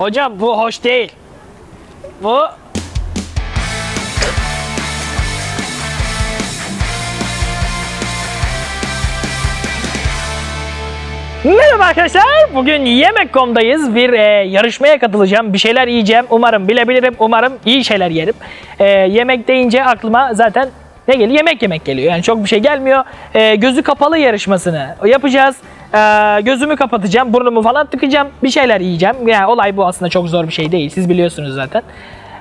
Hocam bu hoş değil. Bu Merhaba arkadaşlar. Bugün Yemek.com'dayız. Bir e, yarışmaya katılacağım. Bir şeyler yiyeceğim. Umarım bilebilirim. Umarım iyi şeyler yerim. E, yemek deyince aklıma zaten ne geliyor? Yemek yemek geliyor. Yani çok bir şey gelmiyor. E, gözü kapalı yarışmasını yapacağız. E, gözümü kapatacağım. Burnumu falan tıkacağım. Bir şeyler yiyeceğim. Yani olay bu aslında çok zor bir şey değil. Siz biliyorsunuz zaten.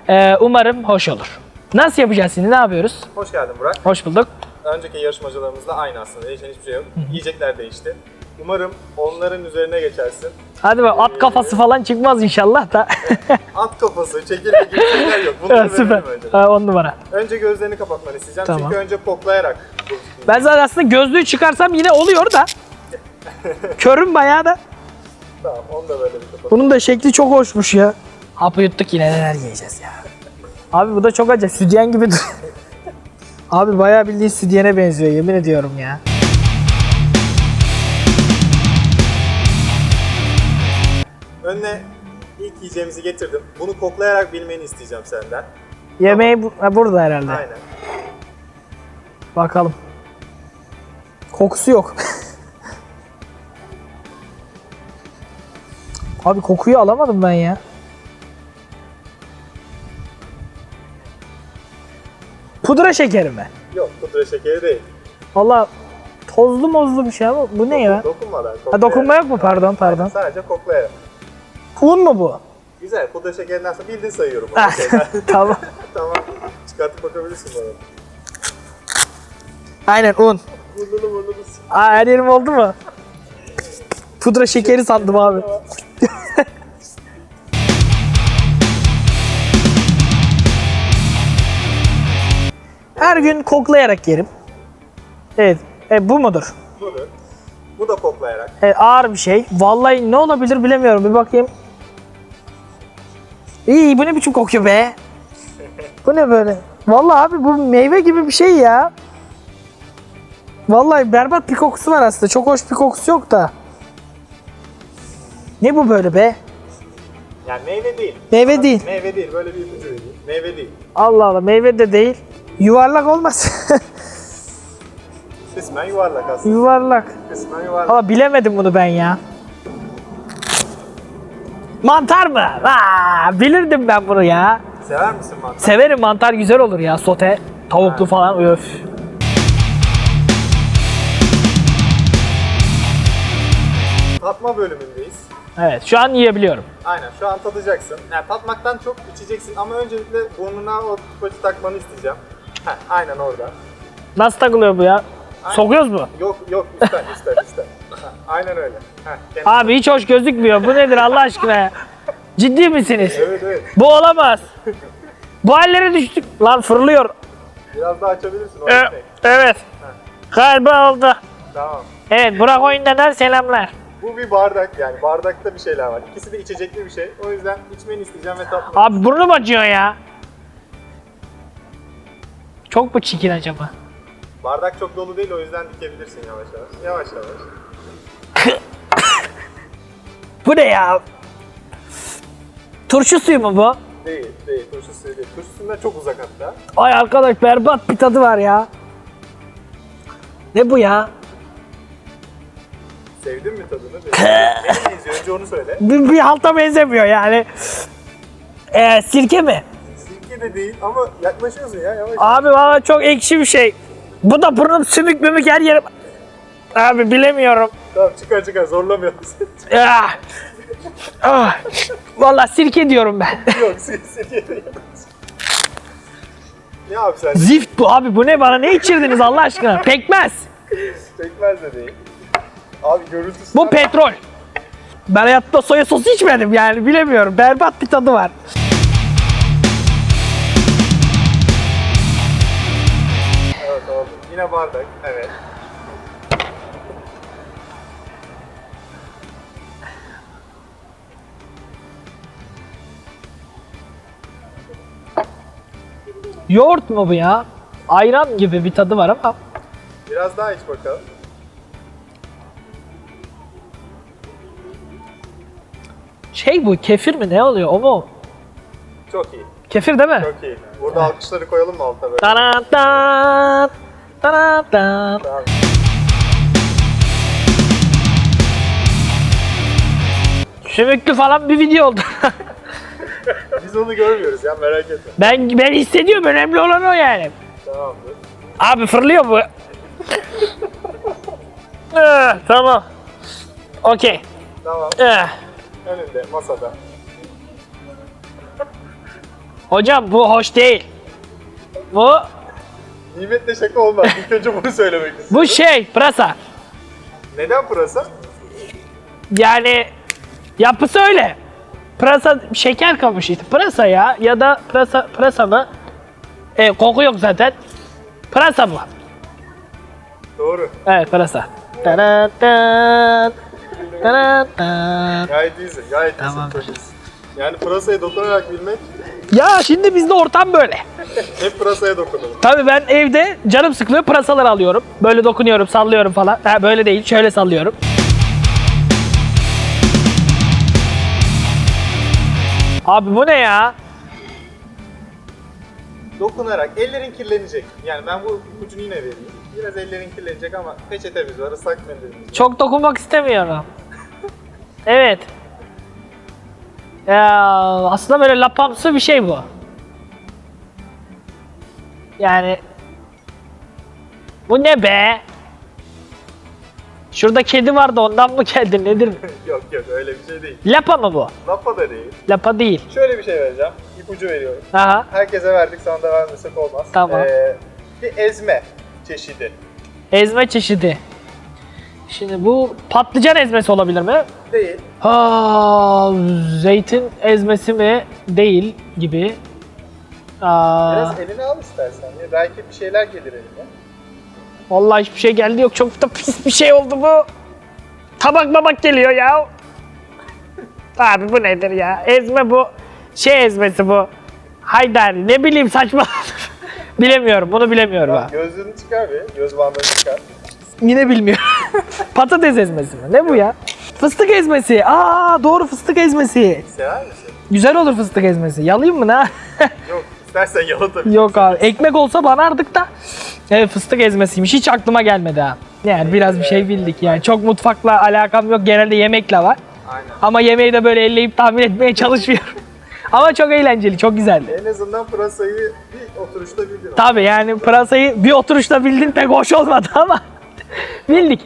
E, umarım hoş olur. Nasıl yapacağız şimdi? Ne yapıyoruz? Hoş geldin Burak. Hoş bulduk. Önceki yarışmacılarımızla aynı aslında. Değişen hiçbir şey yok. Yiyecekler değişti. Umarım onların üzerine geçersin. Hadi bak at kafası falan çıkmaz inşallah da. At kafası, çekirge gibi şeyler yok. Bunları Evet, Süper. verelim önce. Ha, on numara. Önce gözlerini kapatmanı isteyeceğim. Tamam. Çünkü önce koklayarak. bu- Ben zaten aslında gözlüğü çıkarsam yine oluyor da. Körüm bayağı da. Tamam, onu da böyle bir. Bunun da şekli çok hoşmuş ya. Hapı yuttuk yine neler yiyeceğiz ya. Abi bu da çok acayip. Südyen gibi duruyor. Abi bayağı bildiğin südyene benziyor yemin ediyorum ya. Önüne ilk yiyeceğimizi getirdim. Bunu koklayarak bilmeni isteyeceğim senden. Yemeği bu- ha, burada herhalde. Aynen. Bakalım. Kokusu yok. Abi kokuyu alamadım ben ya. Pudra şekeri mi? Yok, pudra şekeri değil. Valla tozlu mozlu bir şey ama bu ne ya? Dokunmadan. Ha, dokunma yok mu? Pardon pardon. Sadece koklayarak. Un mu bu? Güzel, pudra şekerinden sonra bildin sayıyorum. Ah, tamam. tamam. Çıkartıp bakabilirsin bana. Aynen un. Burnunu burnunu s- Aa, her yerim oldu mu? Pudra şekeri sandım abi. Her gün koklayarak yerim. Evet. E, bu mudur? Budur. Bu da koklayarak. E, ağır bir şey. Vallahi ne olabilir bilemiyorum. Bir bakayım. İyi bu ne biçim kokuyor be? Bu ne böyle? Vallahi abi bu meyve gibi bir şey ya. Vallahi berbat bir kokusu var aslında. Çok hoş bir kokusu yok da. Ne bu böyle be? Yani meyve değil. Meyve değil. Meyve değil. Böyle bir ipucu vereyim. Meyve değil. Allah Allah meyve de değil. Yuvarlak olmaz. Kısmen yuvarlak aslında. Yuvarlak. Kısmen yuvarlak. Ama bilemedim bunu ben ya. Mantar mı? Aa, bilirdim ben bunu ya. Sever misin mantar? Severim mantar güzel olur ya sote. Tavuklu falan öf. Tatma bölümündeyiz. Evet şu an yiyebiliyorum. Aynen şu an tadacaksın. Yani tatmaktan çok içeceksin ama öncelikle burnuna o tıpacı takmanı isteyeceğim. Heh, aynen orada. Nasıl takılıyor bu ya? Sokuyoruz mu? Yok yok üstten üstten üstten. Heh, aynen öyle. Heh, Abi hiç hoş gözükmüyor. Bu nedir Allah aşkına ya? Ciddi misiniz? Evet evet. Bu olamaz. Bu hallere düştük. Lan fırlıyor. Biraz daha açabilirsin. O Ö- ekmeği. evet. Galiba oldu. Tamam. Evet Burak oyundan selamlar. Bu bir bardak yani bardakta bir şeyler var. İkisi de içecekli bir şey. O yüzden içmeni isteyeceğim ve tatmanı. Abi burnum acıyor ya. Çok mu çirkin acaba? Bardak çok dolu değil o yüzden dikebilirsin yavaş yavaş. Yavaş yavaş. Bu ne ya? Turşu suyu mu bu? Değil, değil. Turşu suyu değil. Turşu suyundan çok uzak hatta. Ay arkadaş berbat bir tadı var ya. Ne bu ya? Sevdin mi tadını? Neye benziyor? Önce onu söyle. Bir, bir halta benzemiyor yani. Ee, sirke mi? De değil ama yaklaşıyorsun ya yavaş. Abi valla çok ekşi bir şey. Bu da burnum sümük mümük her yerim. Abi bilemiyorum. Tamam çıkar çıkar zorlamıyorsun. Ah. Ah. Valla sirke diyorum ben. Yok değil. Ne abi sen? Zift bu abi bu ne bana ne içirdiniz Allah aşkına? Pekmez. Pekmez de değil. Abi görüntüsü Bu petrol. Ben hayatta soya sosu içmedim yani bilemiyorum. Berbat bir tadı var. Bardak. Evet. Yoğurt mu bu ya? Ayran gibi bir tadı var ama. Biraz daha iç bakalım. Şey bu kefir mi ne oluyor o mu? Çok iyi. Kefir değil mi? Çok iyi. Burada alkışları koyalım mı alta böyle? Taran tan, tan. Tamam. Sümüklü falan bir video oldu. Biz onu görmüyoruz ya merak etme. ben ben hissediyorum önemli olan o yani. Tamamdır. Abi fırlıyor bu. Eh, tamam. Okey. Tamam. Eh. Önünde masada. Hocam bu hoş değil. Bu Nimetle şaka olmaz. İlk önce bunu söylemek istiyorum. bu şey pırasa. Neden pırasa? Yani yapısı öyle. Pırasa şeker kamışı işte. Pırasa ya ya da pırasa pırasa mı? E, koku yok zaten. Pırasa bu. Doğru. Evet pırasa. Taran tan, taran tan. Gayet iyisin. Gayet iyisin. Tamam. Çok iyisin. Yani pırasaya dokunarak bilmek Ya şimdi bizde ortam böyle. hep pırasaya dokunalım. Tabii ben evde canım sıkılıyor pırasalar alıyorum. Böyle dokunuyorum, sallıyorum falan. Ha böyle değil, şöyle sallıyorum. Abi bu ne ya? Dokunarak ellerin kirlenecek. Yani ben bu ipucunu yine vereyim. Biraz ellerin kirlenecek ama peçetemiz var, ıslak mendilimiz var. Çok dokunmak istemiyorum. Evet. Ya aslında böyle lapamsı bir şey bu. Yani bu ne be? Şurada kedi vardı ondan mı geldi nedir? yok yok öyle bir şey değil. Lapa mı bu? Lapa da değil. Lapa değil. Şöyle bir şey vereceğim. İpucu veriyorum. Aha. Herkese verdik sana da vermesek olmaz. Tamam. Ee, bir ezme çeşidi. Ezme çeşidi. Şimdi bu patlıcan ezmesi olabilir mi? Değil. Aa, zeytin ezmesi mi? Değil gibi. Aa, Biraz eline al istersen. Ya. Belki bir şeyler gelir eline. vallahi hiçbir şey geldi yok. Çok da pis bir şey oldu bu. Tabak babak geliyor ya. Abi bu nedir ya? Ezme bu. Şey ezmesi bu. Haydari ne bileyim saçma. bilemiyorum bunu bilemiyorum ha. Gözlüğünü çıkar bir. Göz bandını çıkar. Yine bilmiyorum. Patates ezmesi mi? Ne bu ya? Fıstık ezmesi. Aa doğru fıstık ezmesi. Sever misin? Güzel olur fıstık ezmesi. Yalayayım mı ne? Yok. İstersen yala tabii. Yok abi. Ekmek olsa banardık da. Evet fıstık ezmesiymiş. Hiç aklıma gelmedi ha. Yani biraz bir şey bildik yani. Çok mutfakla alakam yok. Genelde yemekle var. Aynen. Ama yemeği de böyle elleyip tahmin etmeye çalışıyorum. Ama çok eğlenceli, çok güzeldi. En azından pırasayı bir oturuşta bildin. Tabii yani pırasayı bir oturuşta bildin pek hoş olmadı ama bildik.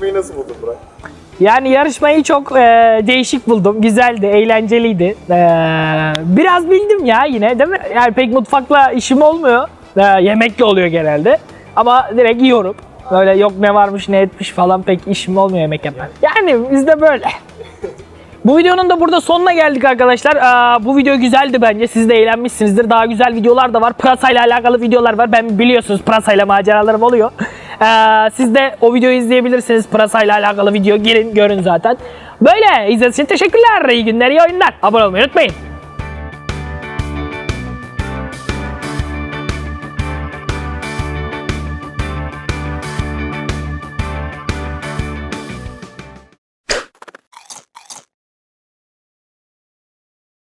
Yarışmayı nasıl buldun Burak? Yani yarışmayı çok e, değişik buldum. Güzeldi, eğlenceliydi. E, biraz bildim ya yine değil mi? Yani pek mutfakla işim olmuyor. E, yemekle oluyor genelde. Ama direkt yiyorum. Böyle yok ne varmış ne etmiş falan pek işim olmuyor yemek yapmak. Yani bizde böyle. Bu videonun da burada sonuna geldik arkadaşlar. Aa, bu video güzeldi bence. Siz de eğlenmişsinizdir. Daha güzel videolar da var. Pırasa ile alakalı videolar var. Ben biliyorsunuz pırasa ile maceralarım oluyor. Ee, siz de o videoyu izleyebilirsiniz. Pırasa ile alakalı video. Girin görün zaten. Böyle izlediğiniz için teşekkürler. İyi günler, iyi oyunlar. Abone olmayı unutmayın.